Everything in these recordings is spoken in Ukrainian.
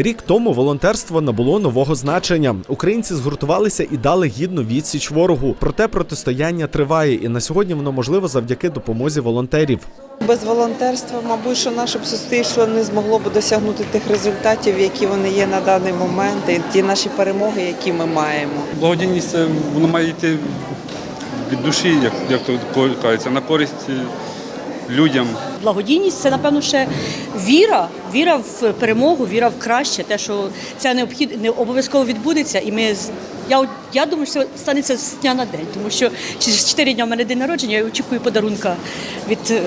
Рік тому волонтерство набуло нового значення. Українці згуртувалися і дали гідну відсіч ворогу. Проте протистояння триває, і на сьогодні воно можливо завдяки допомозі волонтерів. Без волонтерства, мабуть, що наше б суспільство не змогло б досягнути тих результатів, які вони є на даний момент, і ті наші перемоги, які ми маємо. Благодійність це воно має йти від душі, як, як то кажеться, на користь е, людям. Благодійність це напевно ще віра, віра в перемогу, віра в краще, те, що це необхід, не обов'язково відбудеться. І ми я, я думаю, що це станеться з дня на день, тому що через 4 дні в мене день народження, я очікую подарунка від,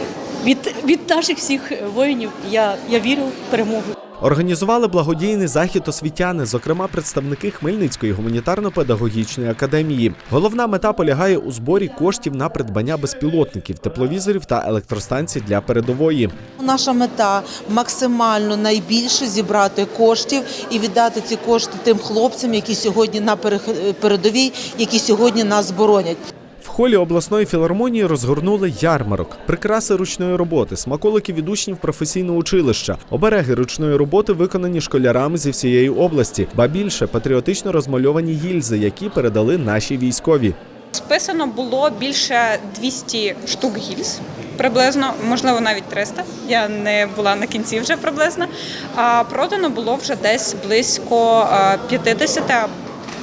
від, від наших всіх воїнів. Я, я вірю в перемогу. Організували благодійний захід освітяни, зокрема представники Хмельницької гуманітарно-педагогічної академії. Головна мета полягає у зборі коштів на придбання безпілотників, тепловізорів та електростанцій для передової. Наша мета максимально найбільше зібрати коштів і віддати ці кошти тим хлопцям, які сьогодні на передовій, які сьогодні нас боронять. В холі обласної філармонії розгорнули ярмарок, прикраси ручної роботи, смаколики від учнів професійного училища, обереги ручної роботи виконані школярами зі всієї області, ба більше патріотично розмальовані гільзи, які передали наші військові. Списано було більше 200 штук гільз. Приблизно, можливо, навіть 300. Я не була на кінці вже приблизно. А продано було вже десь близько е, 50,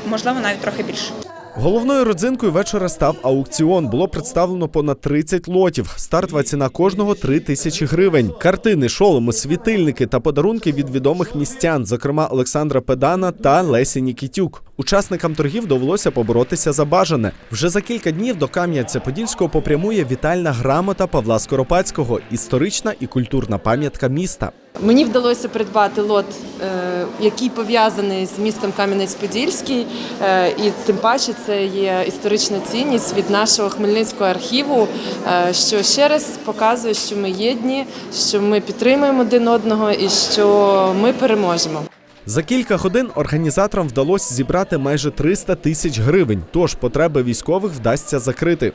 можливо, навіть трохи більше. Головною родзинкою вечора став аукціон. Було представлено понад 30 лотів. Стартова ціна кожного 3 тисячі гривень. Картини, шоломи, світильники та подарунки від відомих містян, зокрема Олександра Педана та Лесі Нікітюк. Учасникам торгів довелося поборотися за бажане. Вже за кілька днів до Кам'янця-Подільського попрямує вітальна грамота Павла Скоропадського, історична і культурна пам'ятка міста. Мені вдалося придбати лот, е, який пов'язаний з містом Кам'янець-Подільський, е, і тим паче це є історична цінність від нашого Хмельницького архіву, е, що ще раз показує, що ми єдні, що ми підтримуємо один одного і що ми переможемо. За кілька годин організаторам вдалося зібрати майже 300 тисяч гривень. Тож потреби військових вдасться закрити.